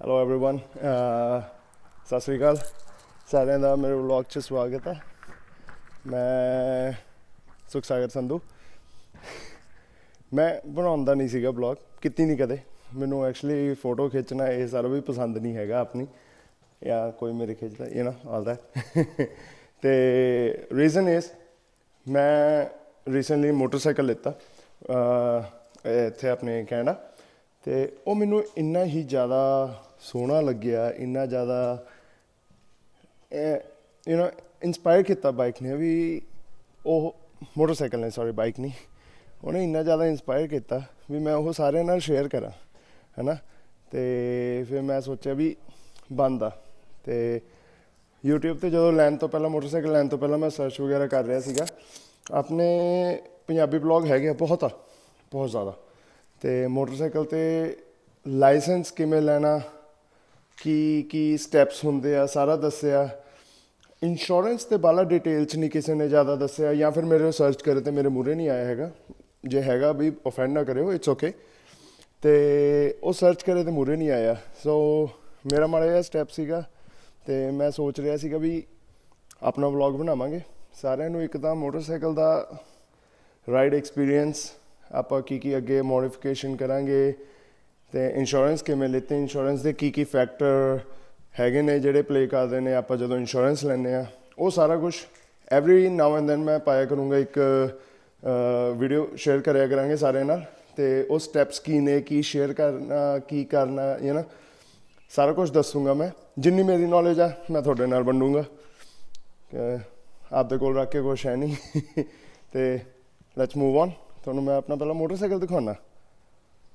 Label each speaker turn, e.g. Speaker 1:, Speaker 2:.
Speaker 1: Hello everyone Sat Sri ਅਕਾਲ ਸਾਰਿਆਂ ਦਾ ਮੇਰੇ vlog 'ਚ ਸਵਾਗਤ ਹੈ ਮੈਂ ਸੁਖ ਸਾਗਰ ਸੰਧੂ ਮੈਂ ਬਣਾਉਂਦਾ ਨਹੀਂ ਸੀਗਾ ਵਲੌਗ ਕੀਤੀ ਨਹੀਂ ਕਦੇ ਮੈਨੂੰ ਐਕਚੁਅਲੀ ਫੋਟੋ ਖਿੱਚਣਾ ਇਹ ਸਾਰਾ ਵੀ ਪਸੰਦ ਨਹੀਂ ਹੈਗਾ ਆਪਣੀ ਜਾਂ ਕੋਈ ਮੇਰੇ ਖਿੱਚਦਾ ਯੂ نو ਆਲ ਦੈਟ ਤੇ ਰੀਜ਼ਨ ਇਸ ਮੈਂ ਰੀਸੈਂਟਲੀ ਮੋਟਰਸਾਈਕਲ ਲਿੱਤਾ ਅਹ ਇੱਥੇ ਆਪਣੇ ਕੈਨੇਡਾ ਤੇ ਉਹ ਮੈਨੂੰ ਇੰਨਾ ਹੀ ਜ਼ਿਆਦਾ ਸੋਹਣਾ ਲੱਗਿਆ, ਇੰਨਾ ਜ਼ਿਆਦਾ ਯੂ نو ਇਨਸਪਾਇਰ ਕੀਤਾ ਬਾਈਕ ਨੇ ਵੀ ਉਹ ਮੋਟਰਸਾਈਕਲ ਨੇ ਸੌਰੀ ਬਾਈਕ ਨਹੀਂ। ਉਹਨੇ ਇੰਨਾ ਜ਼ਿਆਦਾ ਇਨਸਪਾਇਰ ਕੀਤਾ ਵੀ ਮੈਂ ਉਹ ਸਾਰਿਆਂ ਨਾਲ ਸ਼ੇਅਰ ਕਰਾਂ, ਹੈਨਾ? ਤੇ ਫਿਰ ਮੈਂ ਸੋਚਿਆ ਵੀ ਬੰਦਾ ਤੇ YouTube ਤੇ ਜਦੋਂ ਲੈਣ ਤੋਂ ਪਹਿਲਾਂ, ਮੋਟਰਸਾਈਕਲ ਲੈਣ ਤੋਂ ਪਹਿਲਾਂ ਮੈਂ ਸਰਚ ਵਗੈਰਾ ਕਰ ਰਿਹਾ ਸੀਗਾ, ਆਪਣੇ ਪੰਜਾਬੀ ਬਲੌਗ ਹੈਗੇ ਆ, ਬਹੁਤ ਆ, ਬਹੁਤ ਜ਼ਿਆਦਾ। ਤੇ ਮੋਟਰਸਾਈਕਲ ਤੇ ਲਾਇਸੈਂਸ ਕਿਵੇਂ ਲੈਣਾ, ਕੀ ਕੀ ਸਟੈਪਸ ਹੁੰਦੇ ਆ, ਸਾਰਾ ਦੱਸਿਆ। ਇੰਸ਼ੋਰੈਂਸ ਤੇ ਬਾਲਾ ਡਿਟੇਲ ਚ ਨਹੀਂ ਕਿਸੇ ਨੇ ਜ਼ਿਆਦਾ ਦੱਸਿਆ, ਜਾਂ ਫਿਰ ਮੇਰੇ ਸਰਚ ਕਰੇ ਤੇ ਮੇਰੇ ਮੂਰੇ ਨਹੀਂ ਆਇਆ ਹੈਗਾ। ਜੇ ਹੈਗਾ ਵੀ ਅਫੈਂਡ ਨਾ ਕਰਿਓ ਇਟਸ ਓਕੇ ਤੇ ਉਹ ਸਰਚ ਕਰੇ ਤੇ ਮੂਰੇ ਨਹੀਂ ਆਇਆ। ਸੋ ਮੇਰਾ ਮਾੜਾ ਜਿਹਾ ਸਟੈਪ ਸੀਗਾ ਤੇ ਮੈਂ ਸੋਚ ਰਿਹਾ ਸੀਗਾ ਵੀ ਆਪਣਾ ਵਲੌਗ ਬਣਾਵਾਂਗੇ। ਸਾਰਿਆਂ ਨੂੰ ਇੱਕਦਮ ਮੋਟਰਸਾਈਕਲ ਦਾ ਰਾਈਡ ਐਕਸਪੀਰੀਅੰਸ ਆਪਾਂ ਕੀ ਕੀ ਅੱਗੇ ਮੋਡੀਫਿਕੇਸ਼ਨ ਕਰਾਂਗੇ ਤੇ ਇੰਸ਼ੋਰੈਂਸ ਕਿਵੇਂ ਲਿੱਤੇ ਇੰਸ਼ੋਰੈਂਸ ਦੇ ਕੀ ਕੀ ਫੈਕਟਰ ਹੈਗੇ ਨੇ ਜਿਹੜੇ ਪਲੇ ਕਰਦੇ ਨੇ, ਆਪਾਂ ਜਦੋਂ ਇੰਸ਼ੋਰੈਂਸ ਲੈਂਦੇ ਆ ਉਹ ਸਾਰਾ ਕੁਝ ਐਵਰੀ ਨਾਓ ਐਂਡ ਦੈਨ ਮੈਂ ਪਾਇਆ ਕਰੂੰਗਾ, ਇੱਕ ਵੀਡੀਓ ਸ਼ੇਅਰ ਕਰਿਆ ਕਰਾਂਗੇ ਸਾਰਿਆਂ ਨਾਲ ਤੇ ਉਹ ਸਟੈਪਸ ਕੀ ਨੇ, ਕੀ ਸ਼ੇਅਰ ਕਰਨਾ, ਕੀ ਕਰਨਾ ਯੂ ਨਾ ਸਾਰਾ ਕੁਝ ਦੱਸੂਗਾ ਮੈਂ। ਜਿੰਨੀ ਮੇਰੀ ਨੌਲੇਜ ਆ, ਮੈਂ ਤੁਹਾਡੇ ਨਾਲ ਵੰਡੂੰਗਾ। ਆਪਦੇ ਕੋਲ ਰੱਖ ਕੇ ਕੁਛ ਹੈ ਨਹੀਂ। ਤੇ ਲੈਟਸ ਮੂਵ ਔਨ ਤੁਹਾਨੂੰ ਮੈਂ ਆਪਣਾ ਪਹਿਲਾਂ ਮੋਟਰਸਾਈਕਲ ਦਿਖਾਉਣਾ।